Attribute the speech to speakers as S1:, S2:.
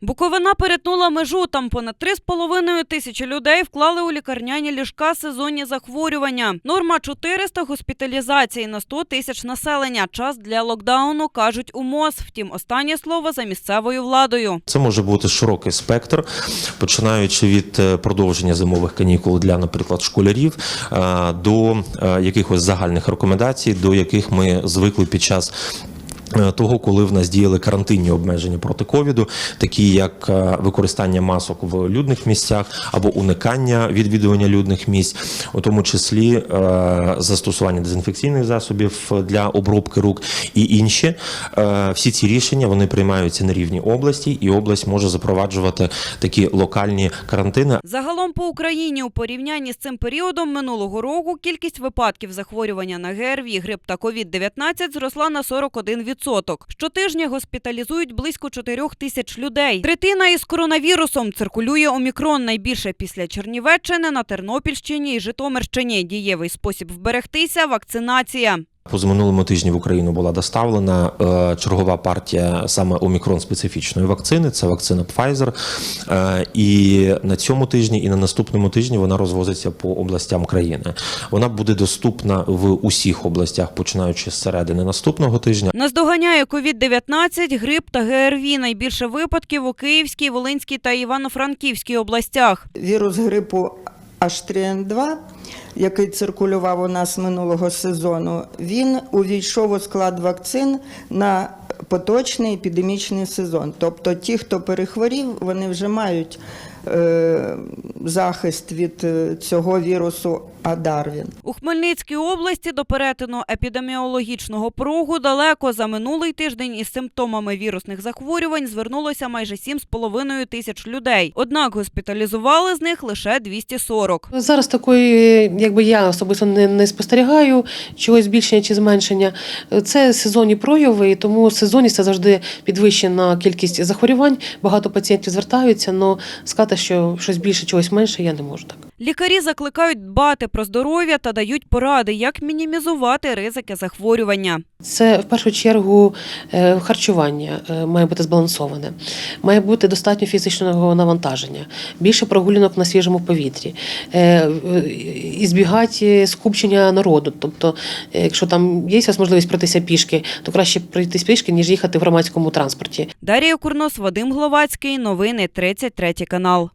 S1: Буковина перетнула межу. Там понад 3,5 тисячі людей вклали у лікарняні ліжка сезонні захворювання. Норма 400 госпіталізацій на 100 тисяч населення. Час для локдауну, кажуть у МОЗ. Втім, останнє слово за місцевою владою.
S2: Це може бути широкий спектр, починаючи від е, продовження зимових канікул для, наприклад, школярів е, до е, якихось загальних рекомендацій, до яких ми звикли під час. Е, Того, коли в нас діяли карантинні обмеження проти ковіду, такі як е, використання масок в людних місцях або уникання відвідування людних місць, у тому числі е, застосування дезінфекційних засобів для обробки рук і інші. Всі ці рішення вони приймаються на рівні області, і область може запроваджувати такі локальні карантини.
S1: Загалом по Україні у порівнянні з цим періодом минулого року кількість випадків захворювання на ГРВІ, грип та COVID-19 зросла на 41%. Щотижня госпіталізують близько 4 тисяч людей. Третина із коронавірусом циркулює омікрон найбільше після Чернівеччини на Тернопільщині і Житомирщині. Дієвий спосіб вберегтися вакцинація.
S2: Позаминулому тижні в Україну була доставлена е, чергова партія саме омікрон специфічної вакцини. Це вакцина Pfizer. Е, і на цьому тижні, і на наступному тижні вона розвозиться по областям країни. Вона буде доступна в усіх областях, починаючи з середини наступного тижня.
S1: Наздоганяє COVID-19, грип та ГРВІ. Найбільше випадків у Київській, Волинській та Івано-Франківській областях.
S3: Вірус грипу H3N2, який циркулював у нас минулого сезону, він увійшов у склад вакцин на поточний епідемічний сезон. Тобто ті, хто перехворів, вони вже мають захист від е, цього вірусу Адарвін.
S1: У Хмельницькій області до перетину епідеміологічного порогу далеко за минулий тиждень із симптомами вірусних захворювань звернулося майже 7,5 тисяч людей. Однак госпіталізували з них лише 240.
S4: Зараз такої, якби я особисто не, не спостерігаю чогось збільшення чи зменшення. Це сезонні прояви, і тому сезонність це завжди підвищена кількість захворювань. Багато пацієнтів звертаються, але сказати, що щось більше, чогось менше, я не можу так.
S1: Лікарі закликають дбати про здоров'я та дають поради, як мінімізувати ризики захворювання.
S4: Це в першу чергу е, харчування е, має бути збалансоване, має бути достатньо фізичного навантаження, більше прогулянок на свіжому повітрі, е, і збігати скупчення народу. Тобто, якщо там є можливість пройтися пішки, то краще пройтись пішки, ніж їхати в громадському транспорті.
S1: Дарія Курнос, Вадим Гловацький. Новини 33 канал.